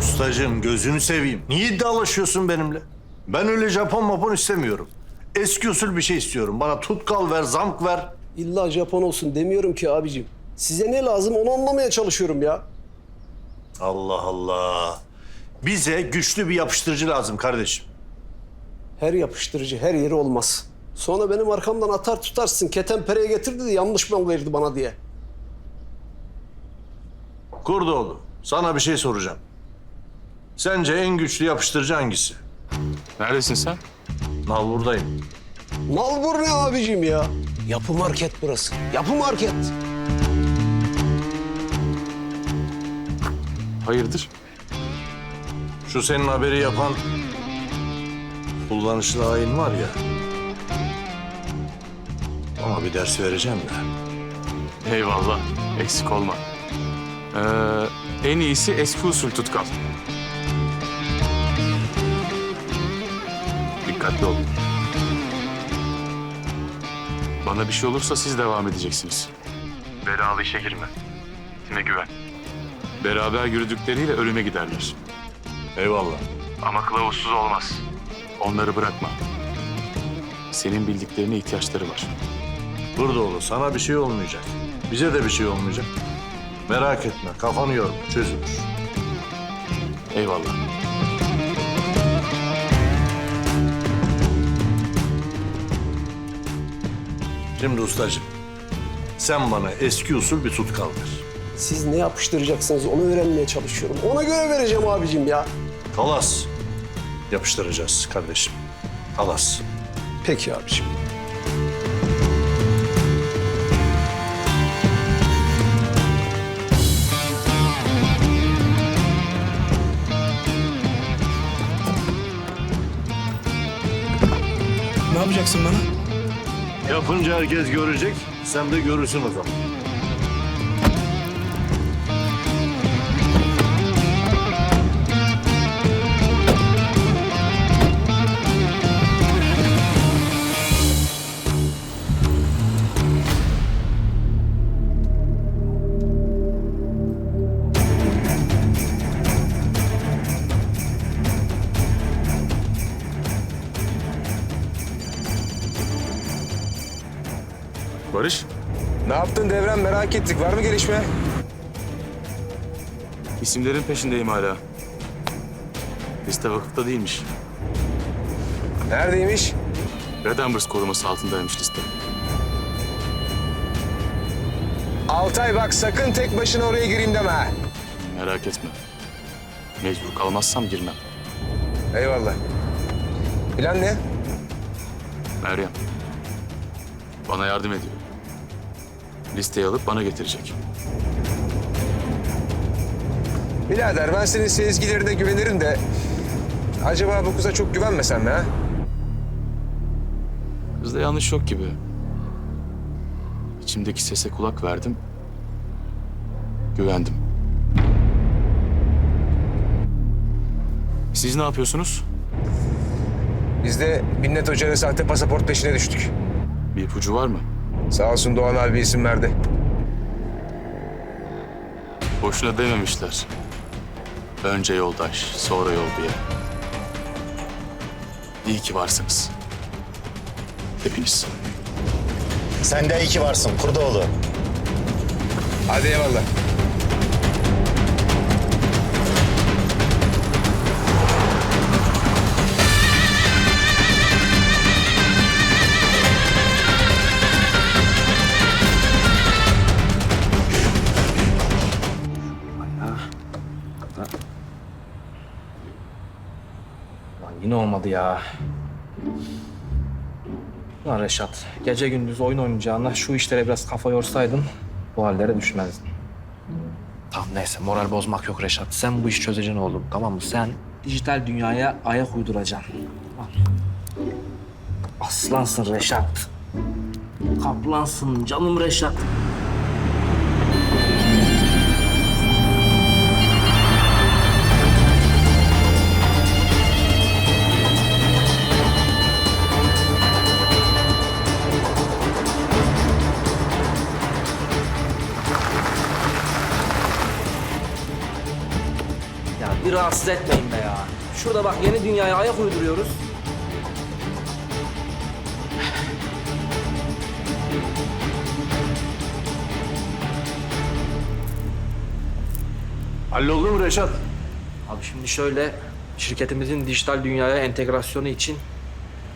Ustacığım gözünü seveyim. Niye iddialaşıyorsun benimle? Ben öyle Japon mapon istemiyorum. Eski usul bir şey istiyorum. Bana tutkal ver, zamk ver. İlla Japon olsun demiyorum ki abicim. Size ne lazım onu anlamaya çalışıyorum ya. Allah Allah. Bize güçlü bir yapıştırıcı lazım kardeşim. Her yapıştırıcı her yeri olmaz. Sonra benim arkamdan atar tutarsın. Ketenpereye getirdi de yanlış mal verdi bana diye. Kurdoğlu, sana bir şey soracağım. Sence en güçlü yapıştırıcı hangisi? Neredesin sen? Al buradayım. Nalbur ne abicim ya? Yapı market burası. Yapı market. Hayırdır? Şu senin haberi yapan kullanışlı hain var ya. Ama bir ders vereceğim de. Eyvallah. Eksik olma. Ee, en iyisi eski usul tutkal. Dikkatli olun. Bana bir şey olursa siz devam edeceksiniz. Belalı işe girme. Kime güven. Beraber yürüdükleriyle ölüme giderler. Eyvallah. Ama kılavuzsuz olmaz. Onları bırakma. Senin bildiklerine ihtiyaçları var. Kurdoğlu sana bir şey olmayacak. Bize de bir şey olmayacak. Merak etme kafanı yorma çözülür. Eyvallah. Şimdi ustacığım sen bana eski usul bir tutkal ver. Siz ne yapıştıracaksınız onu öğrenmeye çalışıyorum. Ona göre vereceğim abicim ya. Kalas yapıştıracağız kardeşim. Kalas. Peki abicim. Ne yapacaksın bana? Yapınca herkes görecek. Sen de görürsün o zaman. Merak ettik. Var mı gelişme? isimlerin peşindeyim hala. Liste vakıfta değilmiş. Neredeymiş? Red Ambers koruması altındaymış liste. Altay bak sakın tek başına oraya gireyim deme ha. Merak etme. Mecbur kalmazsam girmem. Eyvallah. Plan ne? Meryem. Bana yardım ediyor. Listeyi alıp bana getirecek. Birader ben senin sezgilerine güvenirim de... Acaba bu kıza çok güvenmesem mi ha? Kızda yanlış yok gibi. İçimdeki sese kulak verdim. Güvendim. Siz ne yapıyorsunuz? Biz de Minnet Hoca'nın sahte pasaport peşine düştük. Bir ipucu var mı? Sağ olsun Doğan abi isim verdi. Boşuna dememişler. Önce yoldaş, sonra yol diye. İyi ki varsınız. Hepiniz. Sen de iyi ki varsın Kurdoğlu. Hadi eyvallah. Yine olmadı ya. Lan Reşat, gece gündüz oyun oynayacağına şu işlere biraz kafa yorsaydın bu hallere düşmezdin. Tamam neyse moral bozmak yok Reşat. Sen bu işi çözeceksin oğlum tamam mı? Sen dijital dünyaya ayak uyduracaksın. Aslansın Reşat. Kaplansın canım Reşat. Bir rahatsız etmeyin be ya. Şurada bak yeni dünyaya ayak uyduruyoruz. Halloldu mu Reşat? Abi şimdi şöyle, şirketimizin dijital dünyaya entegrasyonu için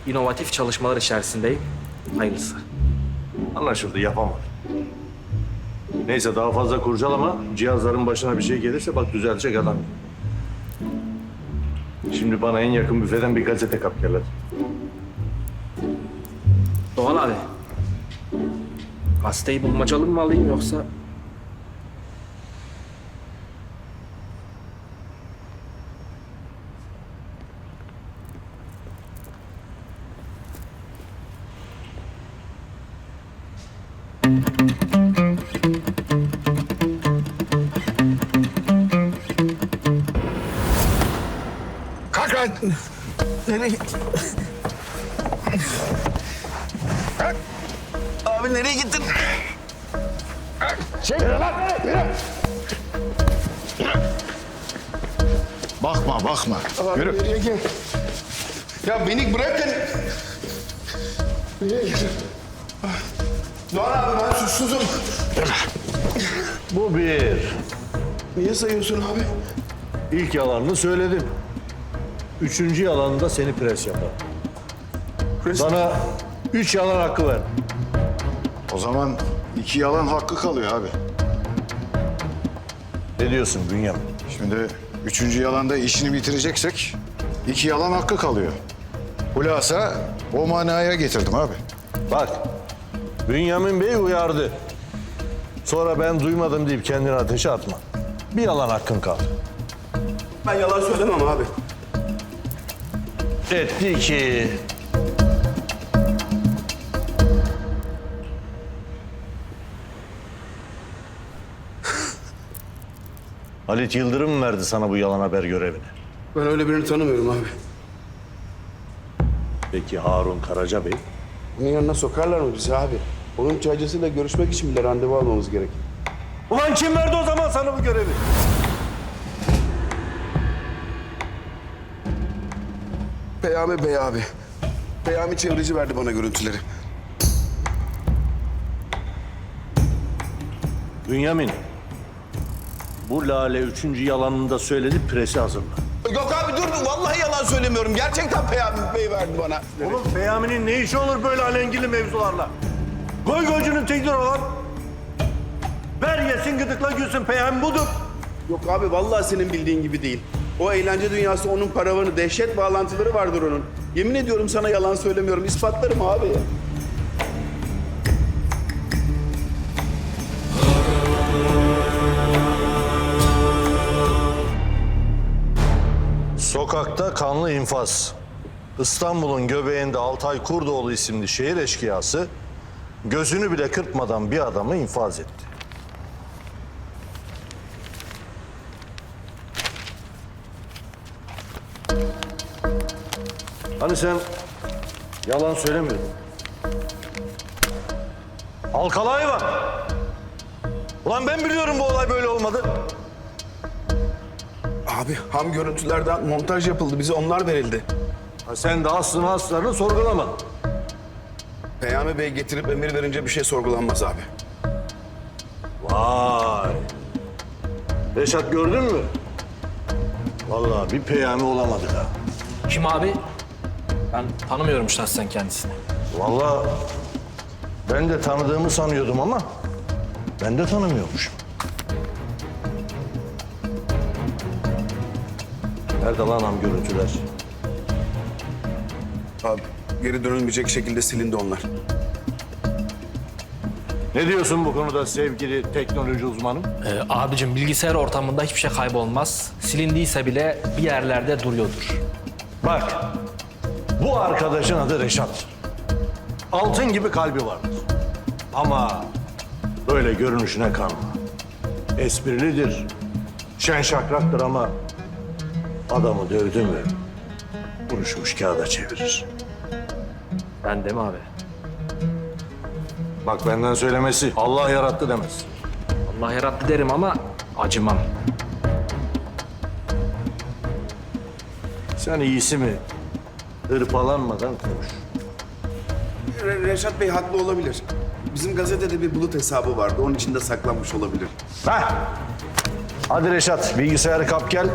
inovatif çalışmalar içerisindeyim. Hayırlısı. Anlaşıldı yapamadım. Neyse daha fazla kurcalama. Cihazların başına bir şey gelirse bak düzelecek adam. Şimdi bana en yakın büfeden bir gazete kap gel. Doğan abi. Gazeteyi bulmacalı mı alayım yoksa... Kalk lan. Nereye? Abi nereye gittin? Bakma bakma. Yürü. Nereye gel? Ya beni bırakın. Doğan abi ben suçsuzum. Bu bir. Niye sayıyorsun abi? İlk yalanını söyledin. Üçüncü yalanında seni pres yapar. Sana üç yalan hakkı ver. O zaman iki yalan hakkı kalıyor abi. Ne diyorsun Bünyamin? Şimdi üçüncü yalanda işini bitireceksek iki yalan hakkı kalıyor. Hulasa o manaya getirdim abi. Bak, Bünyamin Bey uyardı. Sonra ben duymadım deyip kendini ateşe atma. Bir yalan hakkın kaldı. Ben yalan söylemem abi. Etti ki... Halit Yıldırım mı verdi sana bu yalan haber görevini? Ben öyle birini tanımıyorum abi. Peki Harun Karaca Bey? Bunun yanına sokarlar mı bizi abi? Onun çaycısıyla görüşmek için bile randevu almamız gerek. Ulan kim verdi o zaman sana bu görevi? Peyami Bey abi. Peyami çevreci verdi bana görüntüleri. Bünyamin. Bu Lale üçüncü yalanını da söyledi, presi hazırla. Yok abi dur vallahi yalan söylemiyorum. Gerçekten Peyami Bey verdi bana. Oğlum Peyami'nin ne işi olur böyle alengili mevzularla? Koy gözünün tekdir olan. Ver yesin gıdıkla gülsün Peyami budur. Yok abi vallahi senin bildiğin gibi değil. O eğlence dünyası onun paravanı, dehşet bağlantıları vardır onun. Yemin ediyorum sana yalan söylemiyorum. İspatlarım abi. Sokakta kanlı infaz. İstanbul'un göbeğinde Altay Kurdoğlu isimli şehir eşkıyası gözünü bile kırpmadan bir adamı infaz etti. Hani sen yalan söylemiyordun? Halkalı var. Ulan ben biliyorum bu olay böyle olmadı. Abi ham görüntülerden montaj yapıldı. Bize onlar verildi. Ha sen de aslını aslarını sorgulamadın. Peyami Bey getirip emir verince bir şey sorgulanmaz abi. Vay. Reşat gördün mü? Vallahi bir peyami olamadık ha. Kim abi? Ben tanımıyorum şahsen kendisini. Vallahi ben de tanıdığımı sanıyordum ama ben de tanımıyormuşum. Nerede lan am görüntüler? Abi geri dönülmeyecek şekilde silindi onlar. Ne diyorsun bu konuda sevgili teknoloji uzmanım? Ee, abicim bilgisayar ortamında hiçbir şey kaybolmaz. Silindiyse bile bir yerlerde duruyordur. Bak, bu arkadaşın adı Reşat. Altın gibi kalbi vardır. Ama böyle görünüşüne kanma. Esprilidir, şen şakraktır ama adamı dövdü mü konuşmuş kağıda çevirir. Ben de mi abi? Bak benden söylemesi Allah yarattı demez. Allah yarattı derim ama acımam. Sen iyisi mi? Hırpalanmadan konuş. Re- Reşat Bey haklı olabilir. Bizim gazetede bir bulut hesabı vardı. Onun içinde saklanmış olabilir. Heh. Hadi Reşat bilgisayarı kap gel.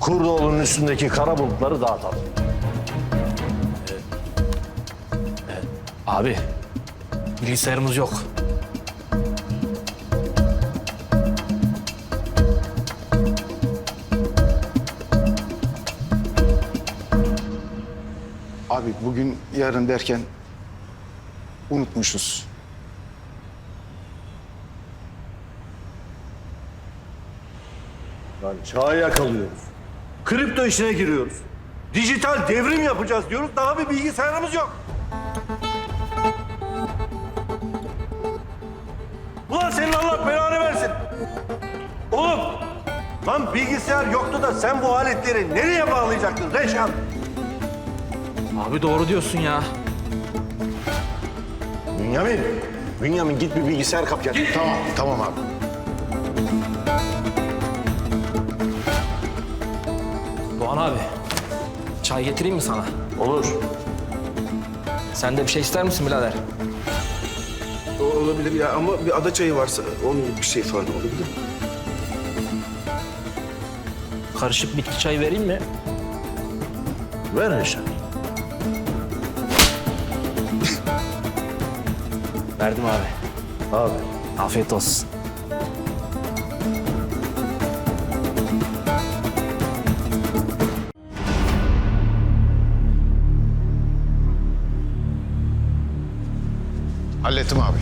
Kurdoğlu'nun üstündeki kara bulutları dağıtalım. Abi bilgisayarımız yok. Abi bugün yarın derken unutmuşuz. Lan çağı yakalıyoruz. Kripto işine giriyoruz. Dijital devrim yapacağız diyoruz. Daha bir bilgisayarımız yok. Ulan senin Allah belanı versin. Oğlum. Lan bilgisayar yoktu da sen bu aletleri nereye bağlayacaktın Reşat? Abi doğru diyorsun ya. Bünyamin. Bünyamin git bir bilgisayar kap gel. Tamam, tamam abi. Doğan abi. Çay getireyim mi sana? Olur. Sen de bir şey ister misin birader? O olabilir ya ama bir ada çayı varsa onun gibi bir şey falan olabilir. Karışık bitki çayı vereyim mi? Ver Reşat. Verdim abi. Abi. Afiyet olsun. Hallettim abi.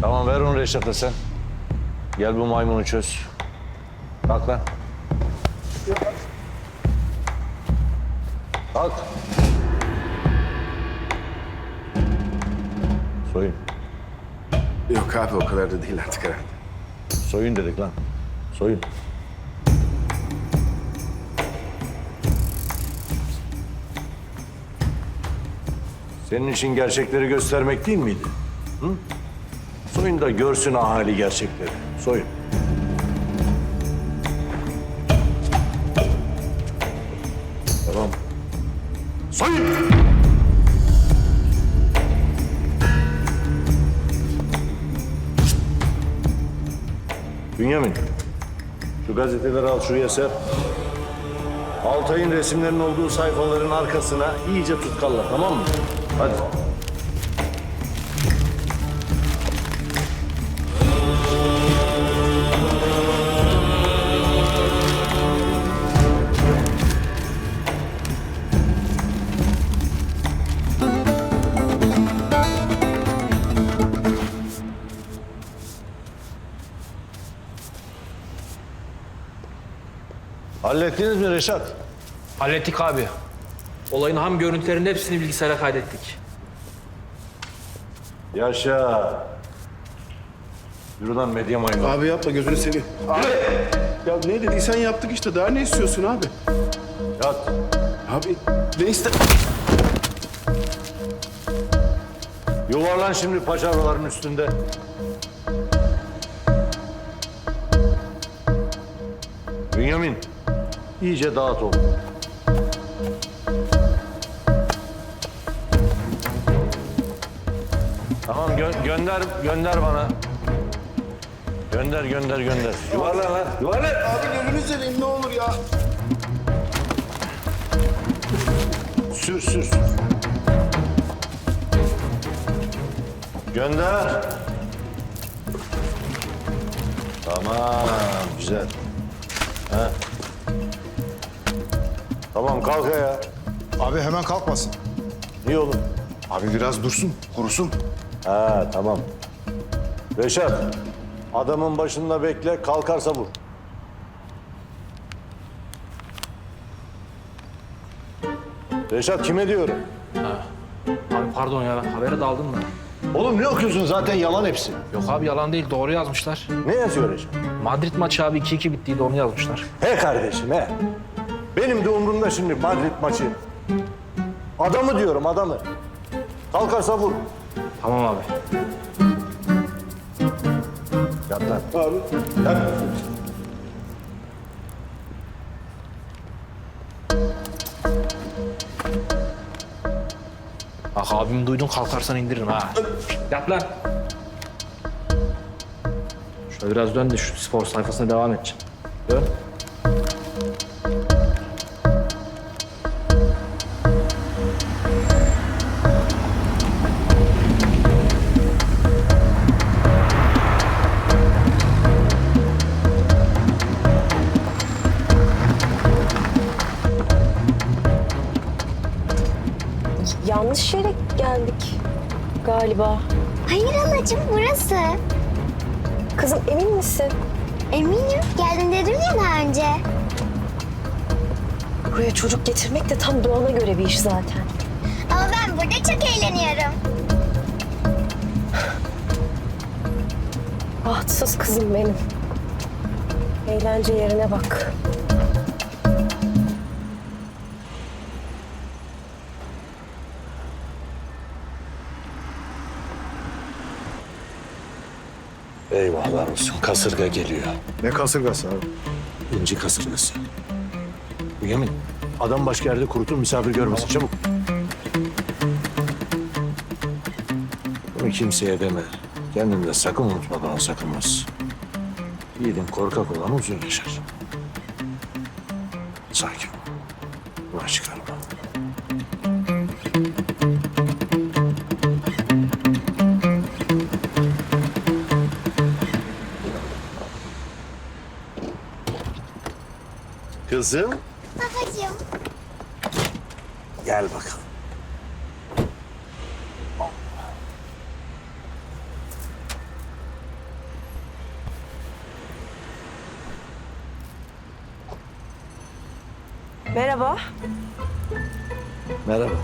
Tamam ver onu Reşat'a sen. Gel bu maymunu çöz. Kalk lan. Kalk. Soyun. Yok abi o kadar da değil artık herhalde. Soyun dedik lan. Soyun. Senin için gerçekleri göstermek değil miydi? Hı? Soyun da görsün ahali gerçekleri. Soyun. Bünyamin, şu gazeteleri al şuraya ser. Altay'ın resimlerinin olduğu sayfaların arkasına iyice tutkalla, tamam mı? Hadi. Hallettiniz mi Reşat? Hallettik abi. Olayın ham görüntülerinin hepsini bilgisayara kaydettik. Yaşa. Yürü lan medya maymunu. Abi yapma gözünü seveyim. Abi. Ya ne dediysen yaptık işte. Daha ne istiyorsun abi? Yat. Abi ne iste... Yuvarlan şimdi paçavraların üstünde. Bünyamin, iyice dağıt oğlum. Tamam gö- gönder gönder bana. Gönder gönder gönder. Yuvarlan lan. Yuvarlan. Abi gözünü seveyim ne olur ya. Sür sür sür. Gönder. Tamam, güzel. Ha. Tamam kalk ya. Abi hemen kalkmasın. Niye oğlum? Abi biraz dursun, kurusun. Ha tamam. Reşat, adamın başında bekle, kalkarsa vur. Reşat kime diyorum? Abi pardon ya habere daldın mı? Oğlum ne okuyorsun zaten yalan hepsi. Yok abi yalan değil doğru yazmışlar. Ne yazıyor Reşat? Madrid maçı abi 2-2 bittiydi onu yazmışlar. He kardeşim he. Benim de umurumda şimdi Madrid maçı. Adamı diyorum adamı. Kalkarsa vur. Tamam abi. Yat lan. Abi. Yat. Bak abim duydun kalkarsan indiririm ha. Yat lan. Şöyle biraz dön de şu spor sayfasına devam edeceğim. Dön. Galiba. Hayır halacığım burası. Kızım emin misin? Eminim. Geldim dedim ya daha önce. Buraya çocuk getirmek de tam doğana göre bir iş zaten. Ama ben burada çok eğleniyorum. Bahtsız kızım benim. Eğlence yerine bak. Olsun. Kasırga geliyor. Ne kasırgası abi? İnci kasırgası. Bünyamin, adam başka yerde kurutun misafir görmesin. Çabuk. Bunu kimseye deme. Kendini de sakın unutma bana sakınmaz. Yiğidin korkak olan uzun yaşar. Sakin. Buna çıkarma. Kızım. Babacığım. Gel bakalım. Merhaba. Merhaba.